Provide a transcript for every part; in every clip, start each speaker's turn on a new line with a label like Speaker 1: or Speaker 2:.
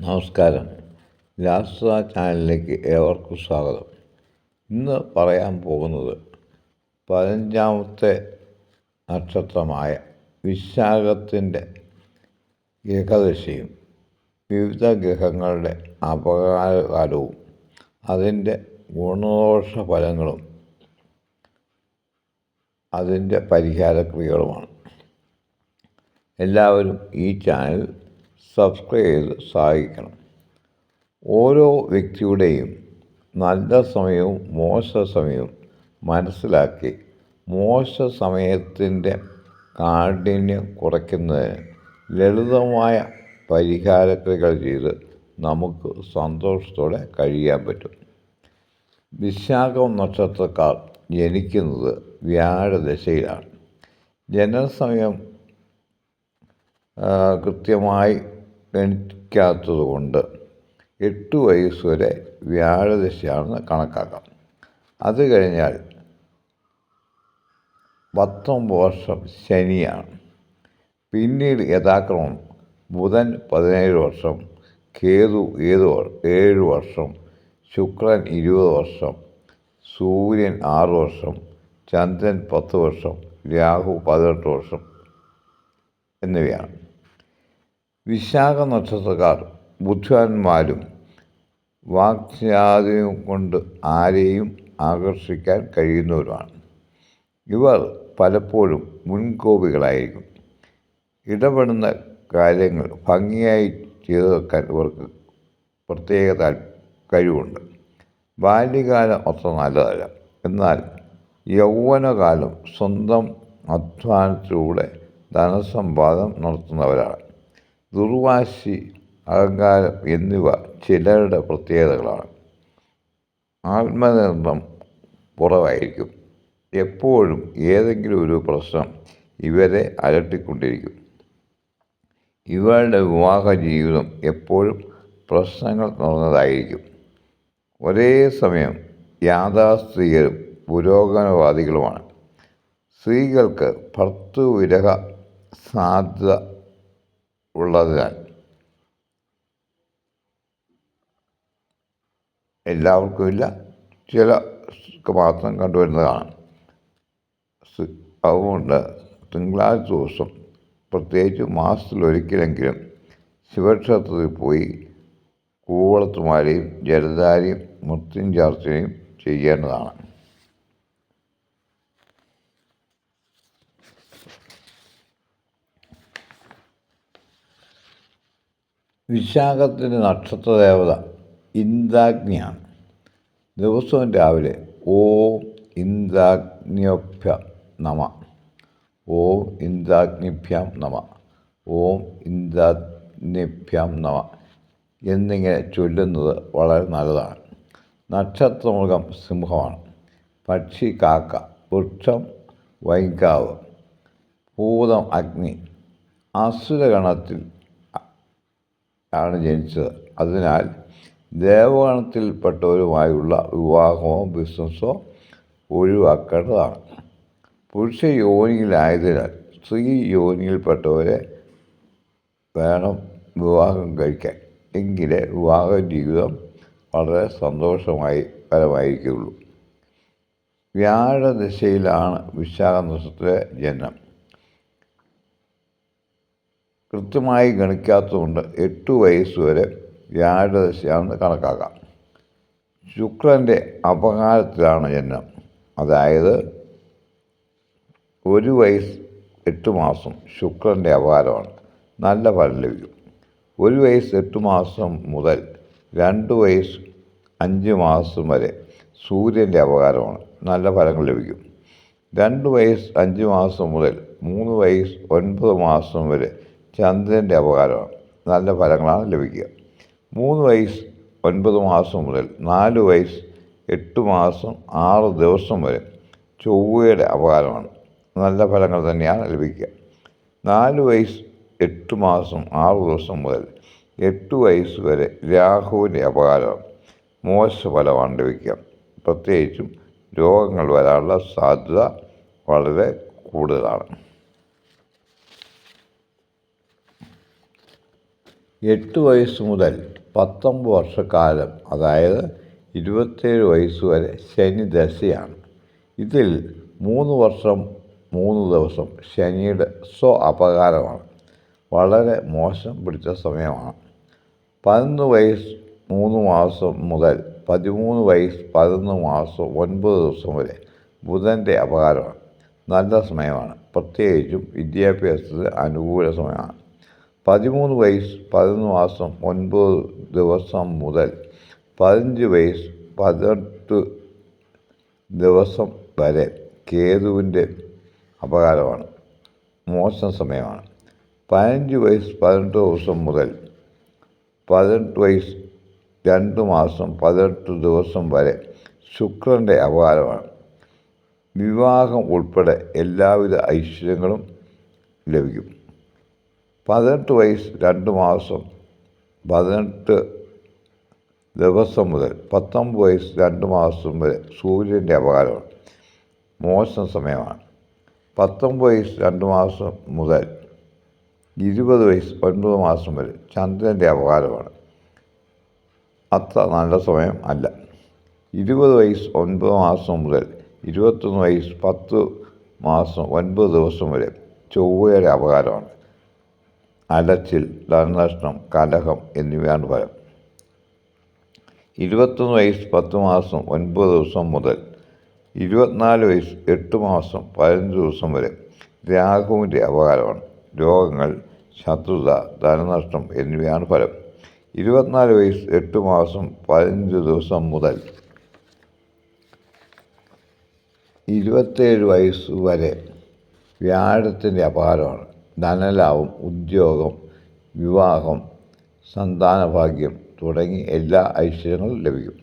Speaker 1: നമസ്കാരം. ലാസ്ത്ര ചാനലിലേക്ക് ഏവർക്കും സ്വാഗതം. ഇന്ന് പറയാൻ പോകുന്നത് പതിനഞ്ചാമത്തെ നക്ഷത്രമായ വിശാഖത്തിന്റെ ഏകദശിയും വിവിധ ഗ്രഹങ്ങളുടെ അപകാരകാലവും അതിന്റെ ഗുണദോഷ ഫലങ്ങളും അതിന്റെ പരിഹാരക്രിയകളുമാണ്. എല്ലാവരും ഈ ചാനൽ സബ്സ്ക്രൈബ് ചെയ്ത് സഹായിക്കണം. ഓരോ വ്യക്തിയുടെയും നല്ല സമയവും മോശ സമയവും മനസ്സിലാക്കി മോശ സമയത്തിന്റെ കാഠിന്യം കുറയ്ക്കുന്നതിന് ലളിതമായ പരിഹാരക്രിയകൾ ചെയ്ത് നമുക്ക് സന്തോഷത്തോടെ കഴിയാൻ പറ്റും. വിശാഖം നക്ഷത്രക്കാർ ജനിക്കുന്നത് വ്യാഴദശയിലാണ് ജനനസമയം കൃത്യമായി ഗണിക്കാത്തത് കൊണ്ട് എട്ട് വയസ്സ് വരെ വ്യാഴദശയാണെന്ന് കണക്കാക്കാം. അത് കഴിഞ്ഞാൽ പത്തൊമ്പത് വർഷം ശനിയാണ്. പിന്നീട് യഥാക്രമം ബുധൻ പതിനേഴ് വർഷം കേതു ഏത് ഏഴ് വർഷം ശുക്രൻ ഇരുപത് വർഷം സൂര്യൻ ആറ് വർഷം ചന്ദ്രൻ പത്ത് വർഷം രാഹു പതിനെട്ട് വർഷം എന്നിവയാണ്. വിശാഖ നക്ഷത്രക്കാർ ബുദ്ധിമാന്മാരും വാക്സ്യാദിയും കൊണ്ട് ആരെയും ആകർഷിക്കാൻ കഴിയുന്നവരുമാണ്. ഇവർ പലപ്പോഴും മുൻകോപികളായിരിക്കും. ഇടപെടുന്ന കാര്യങ്ങൾ ഭംഗിയായി ചെയ്തു വെക്കാൻ ഇവർക്ക് പ്രത്യേക കഴിവുണ്ട്. ബാല്യകാലം അത്ര നല്ലതല്ല. എന്നാൽ യൗവനകാലം സ്വന്തം അധ്വാനത്തിലൂടെ ധനസമ്പാദനം നടത്തുന്നവരാണ്. ദുർവാശി അഹങ്കാരം എന്നിവ ചിലരുടെ പ്രത്യേകതകളാണ്. ആത്മനിർഭം കുറവായിരിക്കും. എപ്പോഴും ഏതെങ്കിലും ഒരു പ്രശ്നം ഇവരെ അലട്ടിക്കൊണ്ടിരിക്കും. ഇവരുടെ വിവാഹ ജീവിതം എപ്പോഴും പ്രശ്നങ്ങൾ നിറഞ്ഞതായിരിക്കും. ഒരേ സമയം യാഥാസ്ഥിതികരും പുരോഗമനവാദികളുമാണ്. സ്ത്രീകൾക്ക് ഭർത്തൃവിരഹ സാധ്യത ഉള്ളതിനാൽ എല്ലാവർക്കും ഇല്ല. ചില മാത്രം കണ്ടുവരുന്നതാണ്. അതുകൊണ്ട് തിങ്കളാഴ്ച ദിവസം പ്രത്യേകിച്ച് മാസത്തിലൊരിക്കലെങ്കിലും ശിവക്ഷേത്രത്തിൽ പോയി കൂവളത്തുമാരെയും ജലധാരയും മൃത്യുഞ്ചാർച്ചയും ചെയ്യേണ്ടതാണ്. വിശാഖത്തിന്റെ നക്ഷത്ര ദേവത ഇന്ദ്രാഗ്നിയാണ് ദിവസവും രാവിലെ ഓ ഇന്ദ്രാഗ്നിഭ്യ നമ. ഓ ഇന്ദ്രാഗ്നിഭ്യാം നമ. ഓം ഇന്ദ്രാഗ്നിഭ്യാം നമ എന്നിങ്ങനെ ചൊല്ലുന്നത് വളരെ നല്ലതാണ്. നക്ഷത്രമൃഗം സിംഹമാണ്. പക്ഷി കാക്ക വൃക്ഷം വൈകാവ് ഭൂതം അഗ്നി അസുരഗണത്തിൽ ആണ് ജനിച്ചത്. അതിനാൽ ദേവഗണത്തിൽപ്പെട്ടവരുമായുള്ള വിവാഹമോ ബിസിനസ്സോ ഒഴിവാക്കേണ്ടതാണ്. പുരുഷ യോനിയിലായതിനാൽ സ്ത്രീ യോനിയിൽപ്പെട്ടവരെ വേണം വിവാഹം കഴിക്കാൻ. എങ്കിലേ വിവാഹ ജീവിതം വളരെ സന്തോഷമായി പരമായിരിക്കുള്ളൂ വ്യാഴ ദിശയിലാണ് വിശാഖ നക്ഷത്രത്തിലെ ജനനം. കൃത്യമായി ഗണിക്കാത്തതുകൊണ്ട് എട്ട് വയസ്സ് വരെ വ്യാഴദശയാണെന്ന് കണക്കാക്കാം. ശുക്രന്റെ അപകാരത്തിലാണ് ജന്മം. അതായത് ഒരു വയസ്സ് എട്ട് മാസം ശുക്രന്റെ അപകാരമാണ്. നല്ല ഫലം ലഭിക്കും. ഒരു വയസ്സ് എട്ട് മാസം മുതൽ രണ്ട് വയസ്സ് അഞ്ച് മാസം വരെ സൂര്യന്റെ അപകാരമാണ്. നല്ല ഫലങ്ങൾ ലഭിക്കും. രണ്ട് വയസ്സ് അഞ്ച് മാസം മുതൽ മൂന്ന് വയസ്സ് ഒൻപത് മാസം വരെ ചന്ദ്രന്റെ അപകാരമാണ് നല്ല ഫലങ്ങളാണ് ലഭിക്കുക. മൂന്ന് വയസ്സ് ഒൻപത് മാസം മുതൽ നാല് വയസ്സ് എട്ട് മാസം ആറ് ദിവസം വരെ ചൊവ്വയുടെ അപകാരമാണ്. നല്ല ഫലങ്ങൾ തന്നെയാണ് ലഭിക്കുക. നാല് വയസ്സ് എട്ട് മാസം ആറ് ദിവസം മുതൽ എട്ട് വയസ്സ് വരെ രാഹുവിന്റെ അപകാരം മോശ ഫലമാണ് ലഭിക്കുക. പ്രത്യേകിച്ചും രോഗങ്ങൾ വരാനുള്ള സാധ്യത വളരെ കൂടുതലാണ്. എട്ട് വയസ്സ് മുതൽ പത്തൊമ്പത് വർഷക്കാലം അതായത് ഇരുപത്തേഴ് വയസ്സ് വരെ ശനി ദശയാണ്. ഇതിൽ മൂന്ന് വർഷം മൂന്ന് ദിവസം ശനിയുടെ സ്വ അപകാരമാണ്. വളരെ മോശം പിടിച്ച സമയമാണ്. പതിനൊന്ന് വയസ്സ് മൂന്ന് മാസം മുതൽ പതിമൂന്ന് വയസ്സ് പതിനൊന്ന് മാസം ഒൻപത് ദിവസം വരെ ബുധന്റെ അപകാരമാണ്. നല്ല സമയമാണ്. പ്രത്യേകിച്ചും വിദ്യാഭ്യാസത്തിന് അനുകൂല സമയമാണ്. പതിമൂന്ന് വയസ്സ് പതിനൊന്ന് മാസം ഒൻപത് ദിവസം മുതൽ പതിനഞ്ച് വയസ്സ് പതിനെട്ട് ദിവസം വരെ കേതുവിന്റെ അപകാരമാണ്. മോശം സമയമാണ്. പതിനഞ്ച് വയസ്സ് പതിനെട്ട് ദിവസം മുതൽ പതിനെട്ട് വയസ്സ് രണ്ട് മാസം പതിനെട്ട് ദിവസം വരെ ശുക്രന്റെ അപകാരമാണ്. വിവാഹം ഉൾപ്പെടെ എല്ലാവിധ ഐശ്വര്യങ്ങളും ലഭിക്കും. പതിനെട്ട് വയസ്സ് രണ്ട് മാസം പതിനെട്ട് ദിവസം മുതൽ പത്തൊമ്പത് വയസ്സ് രണ്ട് മാസം വരെ സൂര്യന്റെ അപകാരമാണ് മോശം സമയമാണ്. പത്തൊമ്പത് വയസ്സ് രണ്ട് മാസം മുതൽ ഇരുപത് വയസ്സ് ഒൻപത് മാസം വരെ ചന്ദ്രന്റെ അപകാരമാണ് അത്ര നല്ല സമയം അല്ല. ഇരുപത് വയസ്സ് ഒൻപത് മാസം മുതൽ ഇരുപത്തൊന്ന് വയസ്സ് പത്ത് മാസം ഒൻപത് ദിവസം വരെ ചൊവ്വയുടെ അപകാരമാണ് അലച്ചിൽ ധനനഷ്ടം കലഹം എന്നിവയാണ് ഫലം. ഇരുപത്തൊന്ന് വയസ്സ് പത്ത് മാസം ഒൻപത് ദിവസം മുതൽ ഇരുപത്തിനാല് വയസ്സ് എട്ട് മാസം പതിനഞ്ച് ദിവസം വരെ രാഹുവിന്റെ അപകാരമാണ്. രോഗങ്ങൾ ശത്രുത ധനനഷ്ടം എന്നിവയാണ് ഫലം. ഇരുപത്തിനാല് വയസ്സ് എട്ട് മാസം പതിനഞ്ച് ദിവസം മുതൽ ഇരുപത്തേഴ് വയസ്സ് വരെ വ്യാഴത്തിന്റെ അപകാരമാണ്. ധനലാഭം ഉദ്യോഗം വിവാഹം സന്താനഭാഗ്യം തുടങ്ങി എല്ലാ ഐശ്വര്യങ്ങളും ലഭിക്കും.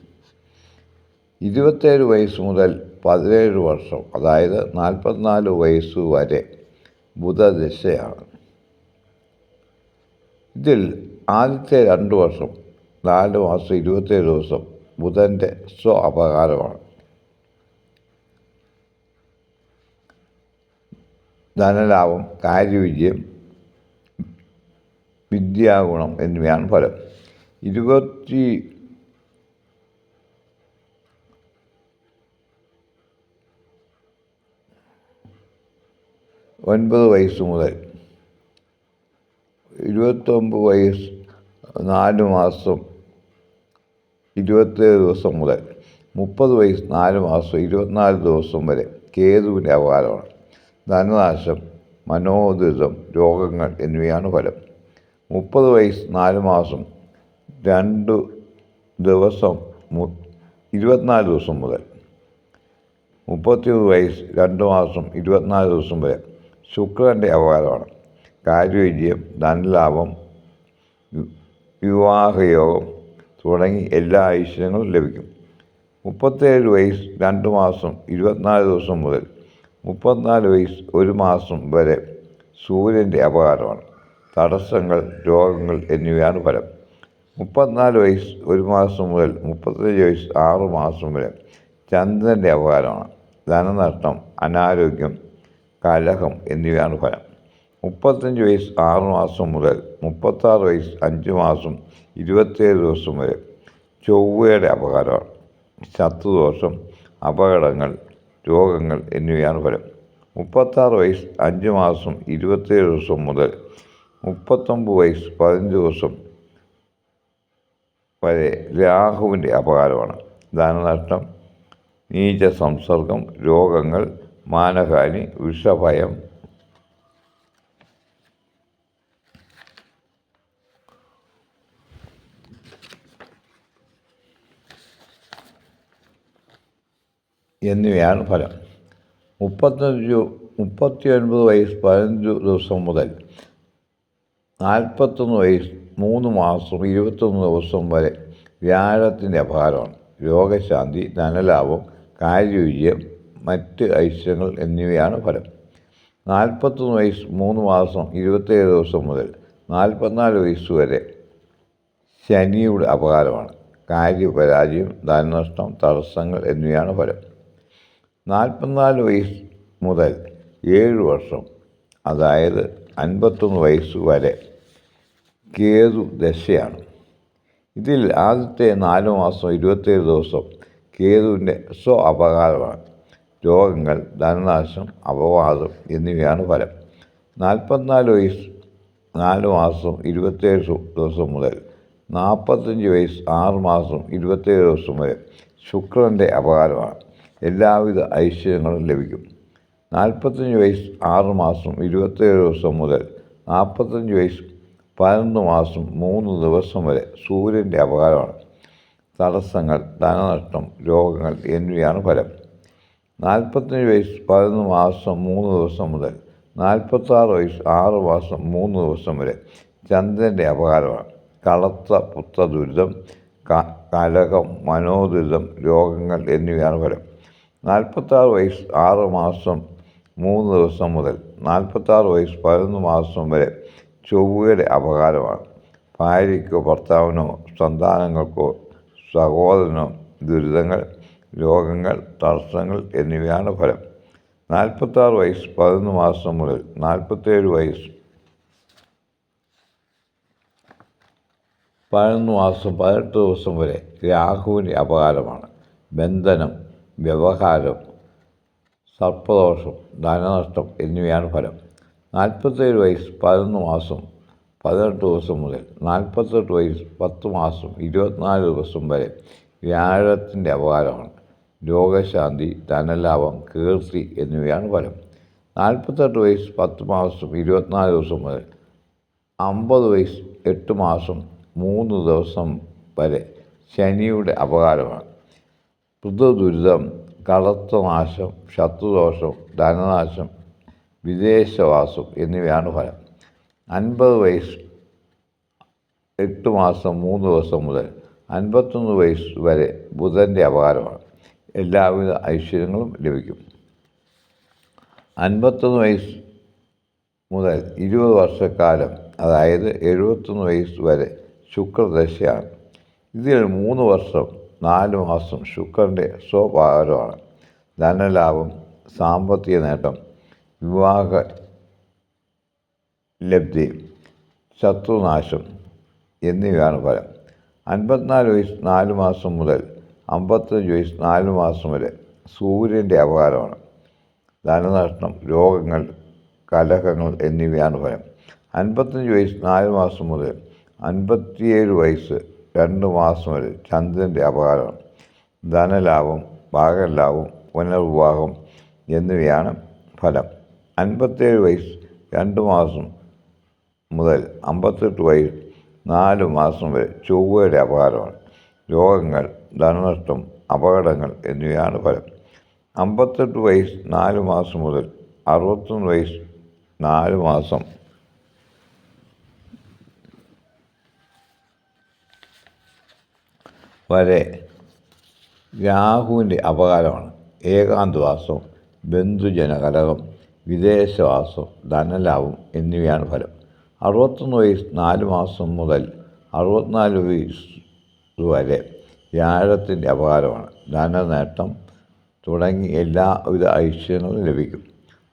Speaker 1: ഇരുപത്തേഴ് വയസ്സ് മുതൽ പതിനേഴ് വർഷം അതായത് നാൽപ്പത്തിനാല് വയസ്സ് വരെ ബുധദശയാണ്. ഇതിൽ ആദ്യത്തെ രണ്ട് വർഷം നാല് മാസം ഇരുപത്തേഴ് ദിവസം ബുധന്റെ സ്വ അപകാരമാണ്. ധനലാഭം കാര്യവിജയം വിദ്യാഗുണം എന്നിവയാണ് ഫലം. ഇരുപത്തി ഒൻപത് വയസ്സ് മുതൽ ഇരുപത്തൊമ്പത് വയസ്സ് നാല് മാസം ഇരുപത്തേഴ് ദിവസം മുതൽ മുപ്പത് വയസ്സ് നാല് മാസം ഇരുപത്തിനാല് ദിവസം വരെ കേതുവിന്റെ അപകാരമാണ്. ധനനാശം മനോദുരിതം രോഗങ്ങൾ എന്നിവയാണ് ഫലം. മുപ്പത് വയസ്സ് നാല് മാസം രണ്ട് ദിവസം ഇരുപത്തിനാല് ദിവസം മുതൽ. മുപ്പത്തിയൊന്ന് വയസ്സ് രണ്ട് മാസം ഇരുപത്തിനാല് ദിവസം വരെ. ശുക്രന്റെ അപകാരമാണ്. കാര്യവിജയം ധനലാഭം വിവാഹയോഗം തുടങ്ങി എല്ലാ ഐശ്വര്യങ്ങളും ലഭിക്കും. മുപ്പത്തേഴ് വയസ്സ് രണ്ട് മാസം ഇരുപത്തിനാല് ദിവസം മുതൽ മുപ്പത്തിനാല് വയസ്സ് ഒരു മാസം വരെ സൂര്യന്റെ അപകാരമാണ്. തടസ്സങ്ങൾ രോഗങ്ങൾ എന്നിവയാണ് ഫലം. മുപ്പത്തിനാല് വയസ്സ് ഒരു മാസം മുതൽ മുപ്പത്തഞ്ച് വയസ്സ് ആറ് മാസം വരെ ചന്ദ്രന്റെ അപകാരമാണ്. ധനനഷ്ടം അനാരോഗ്യം കലഹം എന്നിവയാണ് ഫലം. മുപ്പത്തഞ്ച് വയസ്സ് ആറ് മാസം മുതൽ മുപ്പത്താറ് വയസ്സ് അഞ്ച് മാസം ഇരുപത്തേഴ് ദിവസം വരെ ചൊവ്വയുടെ അപകാരമാണ്. ശത്രുദോഷം അപകടങ്ങൾ രോഗങ്ങൾ എന്നിവയാണ് ഫലം. മുപ്പത്താറ് വയസ്സ് അഞ്ച് മാസം ഇരുപത്തേഴ് ദിവസം മുതൽ മുപ്പത്തൊമ്പത് വയസ്സ് പതിനഞ്ച് ദിവസം വരെ രാഹുവിന്റെ അപകാരമാണ്. ധനനഷ്ടം നീച സംസർഗം രോഗങ്ങൾ മാനഹാനി വിഷഭയം എന്നിവയാണ് ഫലം. മുപ്പത്തഞ്ച് മുപ്പത്തി ഒൻപത് വയസ്സ് പതിനഞ്ച് ദിവസം മുതൽ നാൽപ്പത്തൊന്ന് വയസ്സ് മൂന്ന് മാസം ഇരുപത്തൊന്ന് ദിവസം വരെ വ്യാഴത്തിന്റെ അപകാരമാണ് രോഗശാന്തി ധനലാഭം കാര്യവിജയം മറ്റ് ഐശ്വര്യങ്ങൾ എന്നിവയാണ് ഫലം. നാൽപ്പത്തൊന്ന് വയസ്സ് മൂന്ന് മാസം ഇരുപത്തേഴ് ദിവസം മുതൽ നാൽപ്പത്തിനാല് വയസ്സ് വരെ ശനിയുടെ അപകാരമാണ് കാര്യപരാജയം ധനനഷ്ടം തടസ്സങ്ങൾ എന്നിവയാണ് ഫലം. നാൽപ്പത്തിനാല് വയസ്സ് മുതൽ ഏഴ് വർഷം അതായത് അൻപത്തൊന്ന് വയസ്സ് വരെ കേതു ദശയാണ്. ഇതിൽ ആദ്യത്തെ നാല് മാസം ഇരുപത്തേഴ് ദിവസം കേതുവിന്റെ സ്വ അപകാരമാണ്. രോഗങ്ങൾ ധനനാശം അപവാദം എന്നിവയാണ് ഫലം. നാൽപ്പത്തിനാല് വയസ്സ് നാല് മാസം ഇരുപത്തേഴ് ദിവസം മുതൽ നാൽപ്പത്തഞ്ച് വയസ്സ് ആറ് മാസം ഇരുപത്തേഴ് ദിവസം വരെ ശുക്രന്റെ അപകാരമാണ്. എല്ലാവിധ ഐശ്വര്യങ്ങളും ലഭിക്കും. നാൽപ്പത്തഞ്ച് വയസ്സ് ആറ് മാസം ഇരുപത്തേഴ് ദിവസം മുതൽ നാൽപ്പത്തഞ്ച് വയസ്സ് പതിനൊന്ന് മാസം മൂന്ന് ദിവസം വരെ സൂര്യന്റെ അപകാരമാണ്. തടസ്സങ്ങൾ ധനനഷ്ടം രോഗങ്ങൾ എന്നിവയാണ് ഫലം. നാൽപ്പത്തഞ്ച് വയസ്സ് പതിനൊന്ന് മാസം മൂന്ന് ദിവസം മുതൽ നാൽപ്പത്താറ് വയസ്സ് ആറ് മാസം മൂന്ന് ദിവസം വരെ ചന്ദ്രന്റെ അപകാരമാണ്. കളത്ത പുത്ത ദുരിതം കലകം മനോദുരിതം രോഗങ്ങൾ എന്നിവയാണ് ഫലം. നാൽപ്പത്താറ് വയസ്സ് ആറ് മാസം മൂന്ന് ദിവസം മുതൽ നാൽപ്പത്താറ് വയസ്സ് പതിനൊന്ന് മാസം വരെ ചൊവ്വയുടെ അപകാരമാണ്. ഭാര്യയ്ക്കോ ഭർത്താവിനോ സന്താനങ്ങൾക്കോ സഹോദരനോ ദുരിതങ്ങൾ രോഗങ്ങൾ തടസ്സങ്ങൾ എന്നിവയാണ് ഫലം. നാൽപ്പത്താറ് വയസ്സ് പതിനൊന്ന് മാസം മുതൽ നാൽപ്പത്തേഴ് വയസ്സ് പതിനൊന്ന് മാസം പതിനെട്ട് ദിവസം വരെ രാഹുവിന്റെ അപകാരമാണ്. ബന്ധനം വ്യവഹാരം സർപ്പദോഷം ധനനഷ്ടം എന്നിവയാണ് ഫലം. നാൽപ്പത്തേഴ് വയസ്സ് പതിനൊന്ന് മാസം പതിനെട്ട് ദിവസം മുതൽ നാൽപ്പത്തെട്ട് വയസ്സ് പത്ത് മാസം ഇരുപത്തിനാല് ദിവസം വരെ വ്യാഴത്തിന്റെ അപകാരമാണ്. രോഗശാന്തി ധനലാഭം കീർത്തി എന്നിവയാണ് ഫലം. നാൽപ്പത്തെട്ട് വയസ്സ് പത്ത് മാസം ഇരുപത്തിനാല് ദിവസം മുതൽ അമ്പത് വയസ്സ് എട്ട് മാസം മൂന്ന് ദിവസം വരെ ശനിയുടെ അപകാരമാണ്. ദുരിതം കളത്വനാശം ശത്രുദോഷം ധനനാശം വിദേശവാസം എന്നിവയാണ് ഫലം. അൻപത് വയസ്സ് എട്ട് മാസം മൂന്ന് ദിവസം മുതൽ അൻപത്തൊന്ന് വയസ്സ് വരെ ബുധന്റെ അപകാരമാണ്. എല്ലാവിധ ഐശ്വര്യങ്ങളും ലഭിക്കും. അൻപത്തൊന്ന് വയസ്സ് മുതൽ ഇരുപത് വർഷക്കാലം അതായത് എഴുപത്തൊന്ന് വയസ്സ് വരെ ശുക്രദശയാണ്. ഇതിൽ മൂന്ന് വർഷം നാല് മാസം ശുക്രന്റെ സ്വഭാരമാണ് ധനലാഭം സാമ്പത്തിക നേട്ടം വിവാഹ ലബ്ധി ശത്രുനാശം എന്നിവയാണ് ഫലം. അൻപത്തിനാല് വയസ്സ് നാല് മാസം മുതൽ അമ്പത്തഞ്ച് വയസ്സ് നാല് മാസം വരെ സൂര്യന്റെ അപകാരമാണ്. ധനനഷ്ടം രോഗങ്ങൾ കലഹങ്ങൾ എന്നിവയാണ് ഫലം. അൻപത്തഞ്ച് വയസ്സ് നാല് മാസം മുതൽ അൻപത്തിയേഴ് വയസ്സ് രണ്ട് മാസം വരെ ചന്ദ്രന്റെ അപകാരം ധനലാഭം ഭാഗലാഭം പുനർവിവാഹം എന്നിവയാണ് ഫലം. അൻപത്തേഴ് വയസ്സ് രണ്ട് മാസം മുതൽ അമ്പത്തെട്ട് വയസ്സ് നാല് മാസം വരെ ചൊവ്വയുടെ അപകാരമാണ്. രോഗങ്ങൾ ധനനഷ്ടം അപകടങ്ങൾ എന്നിവയാണ് ഫലം. അമ്പത്തെട്ട് വയസ്സ് നാല് മാസം മുതൽ അറുപത്തൊന്ന് വയസ്സ് നാല് മാസം വരെ രാഹുവിന്റെ അപകാരമാണ്. ഏകാന്തവാസം ബന്ധുജനകലകം വിദേശവാസം ധനലാഭം എന്നിവയാണ് ഫലം. അറുപത്തൊന്ന് വയസ്സ് നാല് മാസം മുതൽ അറുപത്തിനാല് വയസ്സ് വരെ വ്യാഴത്തിന്റെ അപകാരമാണ്. ധനനേട്ടം തുടങ്ങി എല്ലാവിധ ഐശ്വര്യങ്ങളും ലഭിക്കും.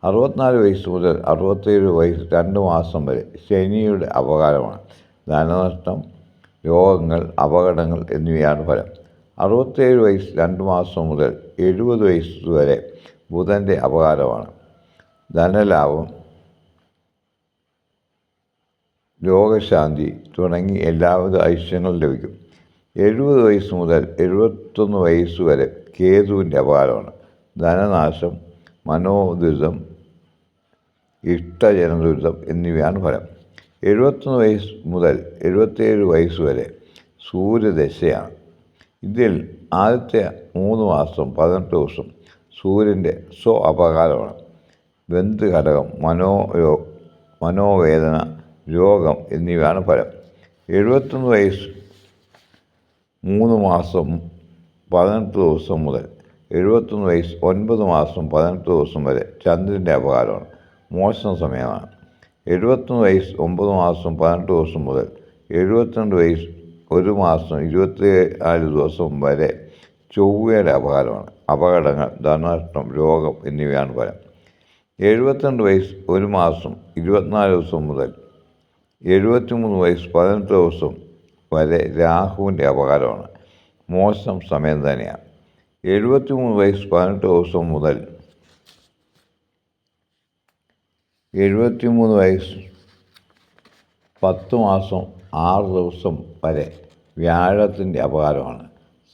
Speaker 1: അറുപത്തിനാല് വയസ്സ് മുതൽ അറുപത്തേഴ് വയസ്സ് രണ്ട് മാസം വരെ ശനിയുടെ അപകാരമാണ്. ധനനഷ്ടം രോഗങ്ങൾ അപകടങ്ങൾ എന്നിവയാണ് ഫലം. അറുപത്തേഴ് വയസ്സ് രണ്ട് മാസം മുതൽ എഴുപത് വയസ്സ് വരെ ബുധന്റെ അപകാരമാണ്. ധനലാഭം രോഗശാന്തി തുടങ്ങി എല്ലാവിധ ഐശ്വര്യങ്ങളും ലഭിക്കും. എഴുപത് വയസ്സ് മുതൽ എഴുപത്തൊന്ന് വയസ്സ് വരെ കേതുവിന്റെ അപകാരമാണ്. ധനനാശം മനോദുരിതം ഇഷ്ടജനദുരിതം എന്നിവയാണ് ഫലം. എഴുപത്തൊന്ന് വയസ്സ് മുതൽ എഴുപത്തേഴ് വയസ്സ് വരെ സൂര്യദശയാണ്. ഇതിൽ ആദ്യത്തെ മൂന്ന് മാസം പതിനെട്ട് ദിവസം സൂര്യന്റെ സ്വ അപകാരമാണ്. ബന്ധു ഘടകം മനോരോ മനോവേദന രോഗം എന്നിവയാണ് ഫലം. എഴുപത്തൊന്ന് വയസ്സ് മൂന്ന് മാസം പതിനെട്ട് ദിവസം മുതൽ എഴുപത്തൊന്ന് വയസ്സ് ഒൻപത് മാസം പതിനെട്ട് ദിവസം വരെ ചന്ദ്രന്റെ അപകാരമാണ്. മോശം സമയമാണ്. എഴുപത്തൊന്ന് വയസ്സ് ഒമ്പത് മാസം പതിനെട്ട് ദിവസം മുതൽ എഴുപത്തിരണ്ട് വയസ്സ് ഒരു മാസം ഇരുപത്തി നാല് ദിവസം വരെ ചൊവ്വയുടെ അപകടമാണ്. അപകടങ്ങൾ ധനനഷ്ടം രോഗം എന്നിവയാണ് ഫലം. എഴുപത്തിരണ്ട് വയസ്സ് ഒരു മാസം ഇരുപത്തിനാല് ദിവസം മുതൽ എഴുപത്തിമൂന്ന് വയസ്സ് പതിനെട്ട് ദിവസം വരെ രാഹുവിന്റെ അപകാരമാണ് മോശം സമയം തന്നെയാണ്. എഴുപത്തിമൂന്ന് വയസ്സ് പതിനെട്ട് ദിവസം മുതൽ എഴുപത്തിമൂന്ന് വയസ്സ് പത്ത് മാസം ആറ് ദിവസം വരെ വ്യാഴത്തിന്റെ അപകാരമാണ്.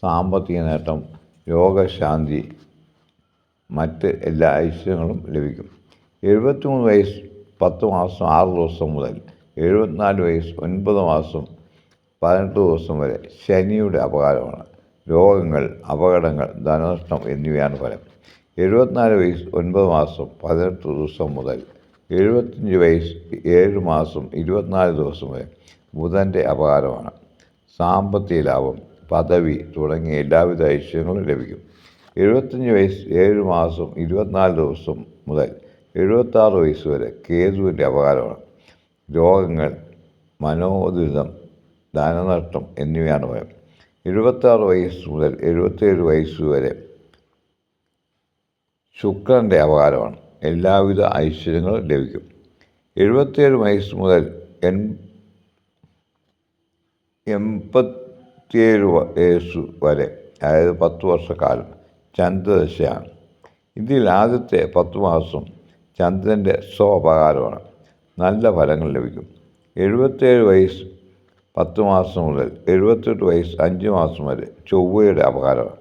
Speaker 1: സാമ്പത്തിക നേട്ടം രോഗശാന്തി മറ്റ് എല്ലാ ഐശ്വര്യങ്ങളും ലഭിക്കും. എഴുപത്തിമൂന്ന് വയസ്സ് പത്ത് മാസം ആറ് ദിവസം മുതൽ എഴുപത്തിനാല് വയസ്സ് ഒൻപത് മാസം പതിനെട്ട് ദിവസം വരെ ശനിയുടെ അപകാരമാണ്. രോഗങ്ങൾ അപകടങ്ങൾ ധനനഷ്ടം എന്നിവയാണ് ഫലം. എഴുപത്തിനാല് വയസ്സ് ഒൻപത് മാസം പതിനെട്ട് ദിവസം മുതൽ എഴുപത്തഞ്ച് വയസ്സ് ഏഴ് മാസം ഇരുപത്തിനാല് ദിവസം വരെ ബുധന്റെ അപകാരമാണ്. സാമ്പത്തിക ലാഭം പദവി തുടങ്ങിയ എല്ലാവിധ ഐശ്വര്യങ്ങളും ലഭിക്കും. എഴുപത്തഞ്ച് വയസ്സ് ഏഴ് മാസം ഇരുപത്തിനാല് ദിവസം മുതൽ എഴുപത്താറ് വയസ്സ് വരെ കേതുവിന്റെ അപകാരമാണ്. രോഗങ്ങൾ മനോദുരിതം ധനനഷ്ടം എന്നിവയാണ് ഭയം. എഴുപത്താറ് വയസ്സ് മുതൽ എഴുപത്തേഴ് വയസ്സ് വരെ ശുക്രന്റെ അപകാരമാണ്. എല്ലാവിധ ഐശ്വര്യങ്ങളും ലഭിക്കും. എഴുപത്തിയേഴ് വയസ്സ് മുതൽ എൺ എൺപത്തിയേഴ് വയസ്സ് വരെ അതായത് പത്ത് വർഷക്കാലം ചന്ദ്രദശയാണ്. ഇതിൽ ആദ്യത്തെ പത്ത് മാസം ചന്ദ്രന്റെ സ്വപകാരമാണ് നല്ല ഫലങ്ങൾ ലഭിക്കും. എഴുപത്തേഴ് വയസ്സ് പത്ത് മാസം മുതൽ എഴുപത്തെട്ട് വയസ്സ് അഞ്ച് മാസം വരെ ചൊവ്വയുടെ അപകാരമാണ്.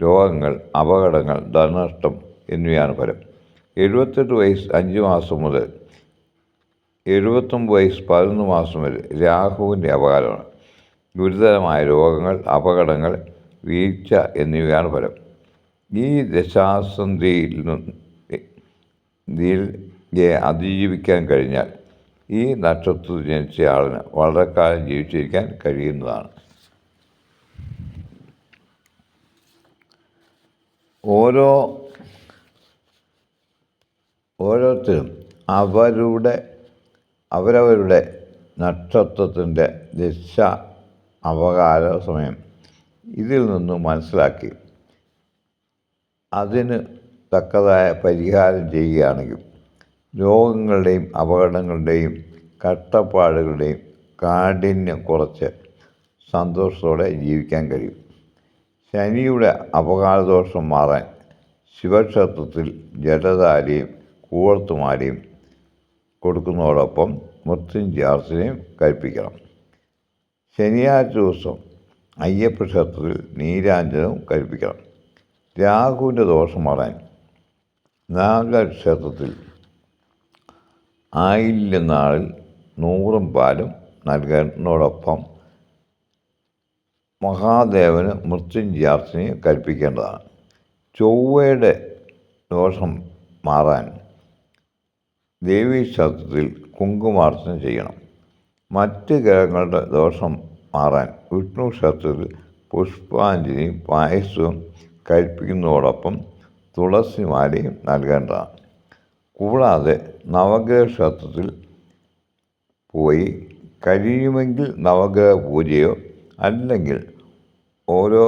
Speaker 1: രോഗങ്ങൾ അപകടങ്ങൾ ധനനഷ്ടം എന്നിവയാണ് ഫലം. എഴുപത്തെട്ട് വയസ്സ് അഞ്ച് മാസം മുതൽ എഴുപത്തൊമ്പത് വയസ്സ് പതിനൊന്ന് മാസം വരെ രാഹുവിന്റെ അപകാരമാണ് ഗുരുതരമായ രോഗങ്ങൾ അപകടങ്ങൾ വീഴ്ച എന്നിവയാണ് ഫലം. ഈ ദശാസന്ധിയിൽ നിന്ന് ഇതിൽ അതിജീവിക്കാൻ കഴിഞ്ഞാൽ ഈ നക്ഷത്രത്തിൽ വളരെ കാലം ജീവിച്ചിരിക്കാൻ കഴിയുന്നതാണ്. ഓരോ ഓരോരുത്തരും അവരുടെ അവരവരുടെ നക്ഷത്രത്തിന്റെ ദിശ അവകാല സമയം ഇതിൽ നിന്നും മനസ്സിലാക്കി അതിന് തക്കതായ പരിഹാരം ചെയ്യുകയാണെങ്കിൽ രോഗങ്ങളുടെയും അപകടങ്ങളുടെയും കഷ്ടപ്പാടുകളുടെയും കാഠിന്യം കുറച്ച് സന്തോഷത്തോടെ ജീവിക്കാൻ കഴിയും. ശനിയുടെ അപകാരദോഷം മാറാൻ ശിവക്ഷേത്രത്തിൽ ജലധാരയും കൂവർത്തുമാലയും കൊടുക്കുന്നതോടൊപ്പം മൃത്യുഞ്ജാർച്ചനയും കഴിപ്പിക്കണം. ശനിയാഴ്ച ദിവസം അയ്യപ്പ ക്ഷേത്രത്തിൽ നീരാഞ്ജനവും കഴിപ്പിക്കണം. രാഹുവിന്റെ ദോഷം മാറാൻ നാഗക്ഷേത്രത്തിൽ ആയില്യ നാളിൽ നൂറും പാലും നൽകുന്നതോടൊപ്പം മഹാദേവന് മൃത്യുഞ്ജയാർച്ചനയും കൽപ്പിക്കേണ്ടതാണ് ചൊവ്വയുടെ ദോഷം മാറാൻ ദേവീക്ഷേത്രത്തിൽ കുങ്കുമാർച്ചന ചെയ്യണം. മറ്റ് ഗ്രഹങ്ങളുടെ ദോഷം മാറാൻ വിഷ്ണു ക്ഷേത്രത്തിൽ പുഷ്പാഞ്ജലിയും പായസവും കഴിപ്പിക്കുന്നതോടൊപ്പം തുളസിമാലയും നൽകേണ്ടതാണ്. കൂടാതെ നവഗ്രഹ ക്ഷേത്രത്തിൽ പോയി കഴിയുമെങ്കിൽ നവഗ്രഹ പൂജയോ അല്ലെങ്കിൽ ഓരോ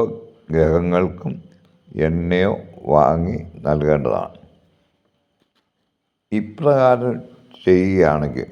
Speaker 1: ഗ്രഹങ്ങൾക്കും എണ്ണയോ വാങ്ങി നൽകേണ്ടതാണ്. ഇപ്രകാരം ചെയ്യുകയാണെങ്കിൽ